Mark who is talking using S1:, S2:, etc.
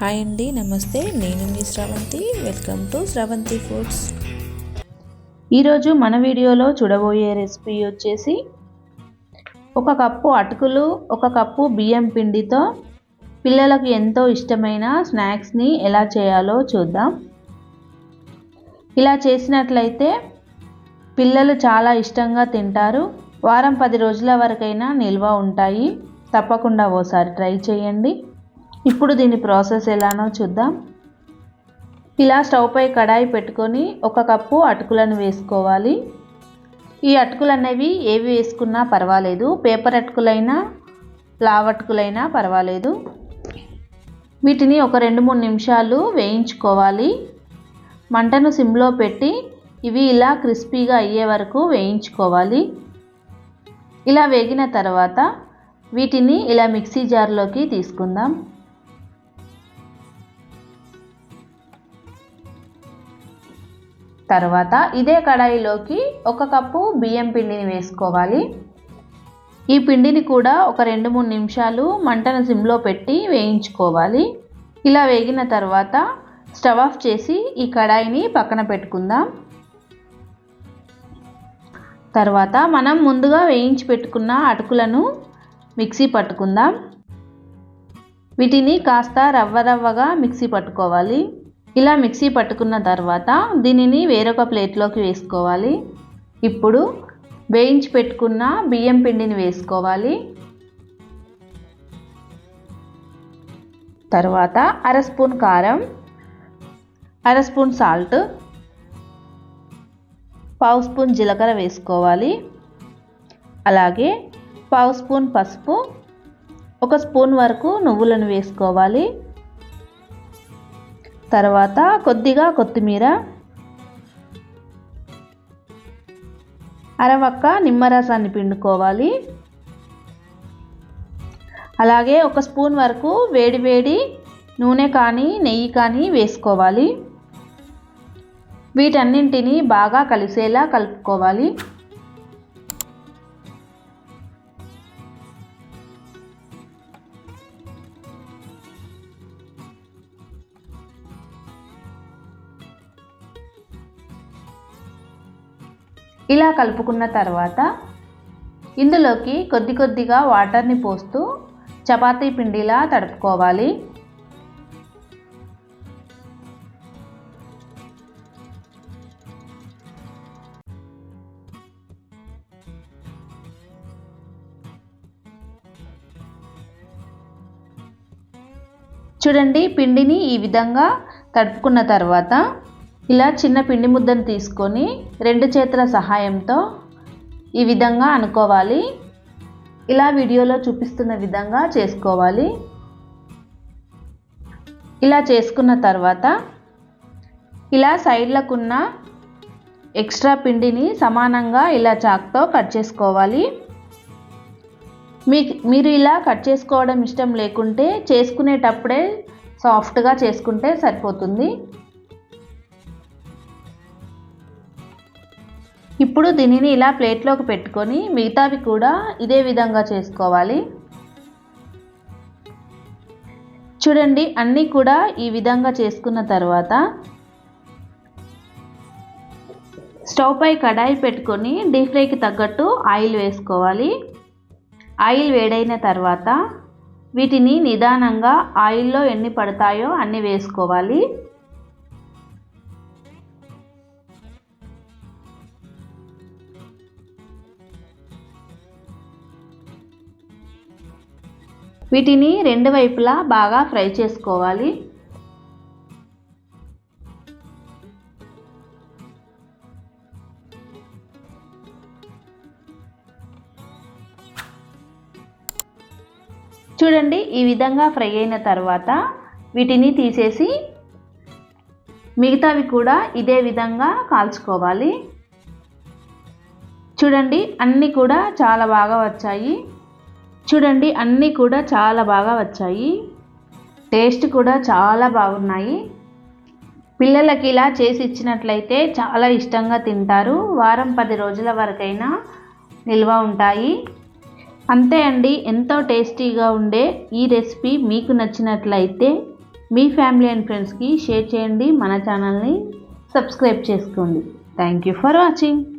S1: Hi అండి నమస్తే. నేను మీ Sravanthi. Welcome to Sravanthi Foods.
S2: ఈరోజు మన వీడియోలో చూడబోయే రెసిపీ వచ్చేసి ఒక కప్పు అటుకులు ఒక కప్పు బియ్యం పిండితో పిల్లలకు ఎంతో ఇష్టమైన స్నాక్స్ని ఎలా చేయాలో చూద్దాం. ఇలా చేసినట్లయితే పిల్లలు చాలా ఇష్టంగా తింటారు. వారం పది రోజుల వరకైనా నిల్వ ఉంటాయి. తప్పకుండా ఓసారి ట్రై చేయండి. ఇప్పుడు దీని ప్రాసెస్ ఎలానో చూద్దాం. ఇలా స్టవ్పై కడాయి పెట్టుకొని ఒక కప్పు అటుకులను వేసుకోవాలి. ఈ అటుకులు అనేవి ఏవి వేసుకున్నా పర్వాలేదు. పేపర్ అటుకులైనా లావ్ అటుకులైనా పర్వాలేదు. వీటిని ఒక రెండు మూడు నిమిషాలు వేయించుకోవాలి. మంటను సిమ్లో పెట్టి ఇవి ఇలా క్రిస్పీగా అయ్యే వరకు వేయించుకోవాలి. ఇలా వేగిన తర్వాత వీటిని ఇలా మిక్సీ జార్లోకి తీసుకుందాం. తర్వాత ఇదే కడాయిలోకి ఒక కప్పు బియ్యం పిండిని వేసుకోవాలి. ఈ పిండిని కూడా ఒక రెండు మూడు నిమిషాలు మంటను సిమ్లో పెట్టి వేయించుకోవాలి. ఇలా వేగిన తర్వాత స్టవ్ ఆఫ్ చేసి ఈ కడాయిని పక్కన పెట్టుకుందాం. తర్వాత మనం ముందుగా వేయించి పెట్టుకున్న అటుకులను మిక్సీ పట్టుకుందాం. వీటిని కాస్త రవ్వ రవ్వగా మిక్సీ పట్టుకోవాలి. ఇలా మిక్సీ పట్టుకున్న తర్వాత దీనిని వేరొక ప్లేట్లోకి వేసుకోవాలి. ఇప్పుడు వేయించి పెట్టుకున్న బియ్యం పిండిని వేసుకోవాలి. తర్వాత అర స్పూన్ కారం అర స్పూన్ సాల్ట్ పావు స్పూన్ జీలకర్ర వేసుకోవాలి. అలాగే పావు స్పూన్ పసుపు ఒక స్పూన్ వరకు నువ్వులను వేసుకోవాలి. తర్వాత కొద్దిగా కొత్తిమీర అరవక్క నిమ్మరసాన్ని పిండుకోవాలి. అలాగే ఒక స్పూన్ వరకు వేడి వేడి నూనె కానీ నెయ్యి కానీ వేసుకోవాలి. వీటన్నింటినీ బాగా కలిసేలా కలుపుకోవాలి. ఇలా కలుపుకున్న తర్వాత ఇందులోకి కొద్ది కొద్దిగా వాటర్ని పోస్తూ చపాతీ పిండిలా తడుపుకోవాలి. చూడండి పిండిని ఈ విధంగా తడుపుకున్న తర్వాత ఇలా చిన్న పిండి ముద్దను తీసుకొని రెండు చేతుల సహాయంతో ఈ విధంగా అనుకోవాలి. ఇలా వీడియోలో చూపిస్తున్న విధంగా చేసుకోవాలి. ఇలా చేసుకున్న తర్వాత ఇలా సైడ్లకున్న ఎక్స్ట్రా పిండిని సమానంగా ఇలా చాక్తో కట్ చేసుకోవాలి. మీ మీరు ఇలా కట్ చేసుకోవడం ఇష్టం లేకుంటే చేసుకునేటప్పుడే సాఫ్ట్గా చేసుకుంటే సరిపోతుంది. ఇప్పుడు దీనిని ఇలా ప్లేట్లోకి పెట్టుకొని మిగతావి కూడా ఇదే విధంగా చేసుకోవాలి. చూడండి అన్నీ కూడా ఈ విధంగా చేసుకున్న తర్వాత స్టవ్ పై కడాయి పెట్టుకొని డీప్ ఫ్రైకి తగ్గట్టు ఆయిల్ వేసుకోవాలి. ఆయిల్ వేడైన తర్వాత వీటిని నిదానంగా ఆయిల్లో ఎన్ని పడతాయో అన్ని వేసుకోవాలి. వీటిని రెండు వైపులా బాగా ఫ్రై చేసుకోవాలి. చూడండి ఈ విధంగా ఫ్రై అయిన తర్వాత వీటిని తీసేసి మిగతావి కూడా ఇదే విధంగా కాల్చుకోవాలి. చూడండి అన్నీ కూడా చాలా బాగా వచ్చాయి. చూడండి అన్నీ కూడా చాలా బాగా వచ్చాయి. టేస్ట్ కూడా చాలా బాగున్నాయి. పిల్లలకి ఇలా చేసి ఇచ్చినట్లయితే చాలా ఇష్టంగా తింటారు. వారం పది రోజుల వరకైనా నిల్వ ఉంటాయి. అంతే అండి ఎంతో టేస్టీగా ఉండే ఈ రెసిపీ మీకు నచ్చినట్లయితే మీ ఫ్యామిలీ అండ్ ఫ్రెండ్స్కి షేర్ చేయండి. మన ఛానల్ని సబ్స్క్రైబ్ చేసుకోండి. Thank you for watching.